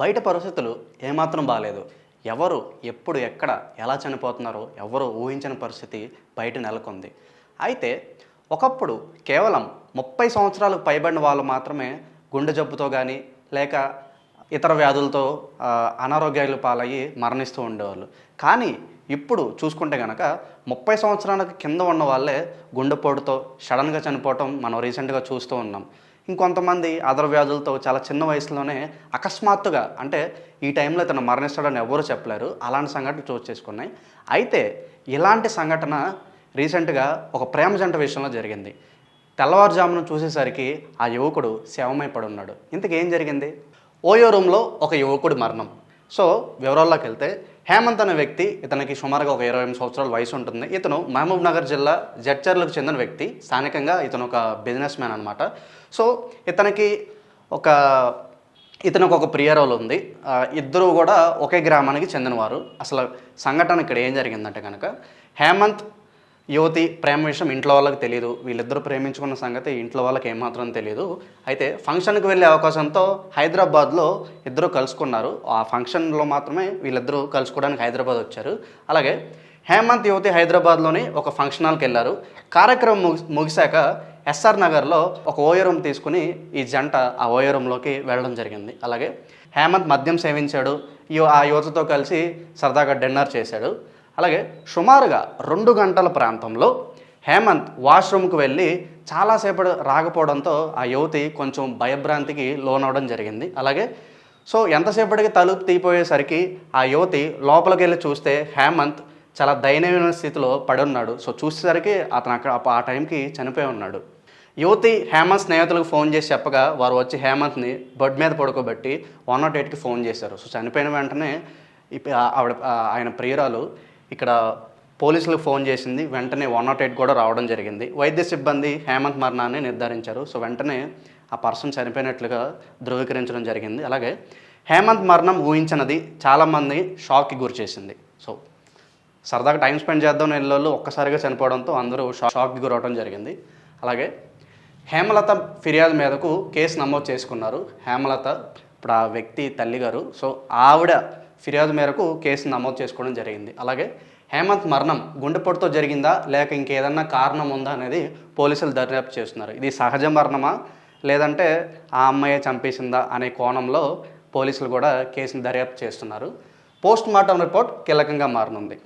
బయట పరిస్థితులు ఏమాత్రం బాగాలేదు ఎవరు ఎప్పుడు ఎక్కడ ఎలా చనిపోతున్నారో ఎవరు ఊహించని పరిస్థితి బయట నెలకొంది. అయితే ఒకప్పుడు కేవలం ముప్పై సంవత్సరాలకు పైబడిన వాళ్ళు మాత్రమే గుండె జబ్బుతో కానీ లేక ఇతర వ్యాధులతో అనారోగ్యాలు పాలయ్యి మరణిస్తూ ఉండేవాళ్ళు. కానీ ఇప్పుడు చూసుకుంటే కనుక ముప్పై సంవత్సరాలకు కింద ఉన్న వాళ్ళే గుండెపోటుతో సడన్గా చనిపోవటం మనం రీసెంట్గా చూస్తూ ఉన్నాం. ఇంకొంతమంది అదర్ వ్యాధులతో చాలా చిన్న వయసులోనే అకస్మాత్తుగా అంటే ఈ టైంలో ఇతను మరణిస్తాడని ఎవరూ చెప్పలేరు. అలాంటి సంఘటన చోటు చేసుకున్నాయి. అయితే ఇలాంటి సంఘటన రీసెంట్గా ఒక ప్రేమ జంట విషయంలో జరిగింది. తెల్లవారుజామున చూసేసరికి ఆ యువకుడు శవమైపడి ఉన్నాడు ఇంతకేం జరిగింది? ఓయో రూమ్లో ఒక యువకుడి మరణం. సో వివరాల్లోకి వెళ్తే హేమంత్ అనే వ్యక్తి ఇతనికి సుమారుగా ఒక ఇరవై ఎనిమిది సంవత్సరాల వయసు ఉంటుంది. ఇతను మహబూబ్ నగర్ జిల్లా జడ్చర్లకు చెందిన వ్యక్తి. స్థానికంగా ఇతను ఒక బిజినెస్ మ్యాన్ అనమాట సో ఇతనికి ఒక ఇతనికి ఒక ప్రియరోలు ఉంది. ఇద్దరు కూడా ఒకే గ్రామానికి చెందినవారు. అసలు సంఘటన ఇక్కడ ఏం జరిగిందంటే కనుక హేమంత్ యువతి ప్రేమ విషయం ఇంట్లో వాళ్ళకి తెలియదు వీళ్ళిద్దరూ ప్రేమించుకున్న సంగతి ఇంట్లో వాళ్ళకి ఏమాత్రం తెలియదు అయితే ఫంక్షన్కి వెళ్ళే అవకాశంతో హైదరాబాద్లో ఇద్దరు కలుసుకున్నారు. ఆ ఫంక్షన్లో మాత్రమే వీళ్ళిద్దరూ కలుసుకోవడానికి హైదరాబాద్ వచ్చారు. అలాగే హేమంత్ యువతి హైదరాబాద్లోని ఒక ఫంక్షన్ హాల్కి వెళ్ళారు. కార్యక్రమం ముగి ముగిశాక ఎస్ఆర్ నగర్లో ఒక ఓయరం తీసుకుని ఈ జంట ఆ ఓయరంలోకి వెళ్ళడం జరిగింది. అలాగే హేమంత్ మద్యం సేవించాడు. ఆ యువతతో కలిసి సరదాగా డిన్నర్ చేశాడు. అలాగే సుమారుగా రెండు గంటల ప్రాంతంలో హేమంత్ వాష్రూమ్కి వెళ్ళి చాలాసేపటి రాకపోవడంతో ఆ యువతి కొంచెం భయభ్రాంతికి లోనవడం జరిగింది. అలాగే సో ఎంతసేపటికి తలుపు తీపోయేసరికి ఆ యువతి లోపలికి వెళ్ళి చూస్తే హేమంత్ చాలా దయనీయమైన స్థితిలో పడి ఉన్నాడు. సో చూసేసరికి అతను అక్కడ ఆ టైంకి చనిపోయి ఉన్నాడు. యువతి హేమంత్ స్నేహితులకు ఫోన్ చేసి చెప్పగా వారు వచ్చి హేమంత్ని బెడ్ మీద పడుకోబెట్టి వన్ నాట్ ఎయిట్కి ఫోన్ చేశారు. సో చనిపోయిన వెంటనే ఆవిడ ఆయన ప్రియురాలు ఇక్కడ పోలీసులకు ఫోన్ చేసింది. వెంటనే వన్ నాట్ ఎయిట్ కూడా రావడం జరిగింది. వైద్య సిబ్బంది హేమంత్ మరణాన్ని నిర్ధారించారు. సో వెంటనే ఆ పర్సన్ చనిపోయినట్లుగా ధృవీకరించడం జరిగింది. అలాగే హేమంత్ మరణం ఊహించినది చాలామంది షాక్కి గురి చేసింది. సో సరదాగా టైం స్పెండ్ చేద్దాం నెలలో ఒక్కసారిగా చనిపోవడంతో అందరూ షా- షాక్కి గురవడం జరిగింది. అలాగే హేమలత ఫిర్యాదు మేరకు కేసు నమోదు చేసుకున్నారు. హేమలత ఇప్పుడు ఆ వ్యక్తి తల్లి గారు సో ఆవిడ ఫిర్యాదు మేరకు కేసు నమోదు చేసుకోవడం జరిగింది. అలాగే హేమంత్ మరణం గుండెపోటుతో జరిగిందా? లేక ఇంకేదన్నా కారణం ఉందా? అనేది పోలీసులు దర్యాప్తు చేస్తున్నారు. ఇది సహజ మరణమా? లేదంటే ఆ అమ్మాయే చంపేసిందా? అనే కోణంలో పోలీసులు కూడా కేసును దర్యాప్తు చేస్తున్నారు. పోస్ట్ మార్టం రిపోర్ట్ కీలకంగా మారనుంది.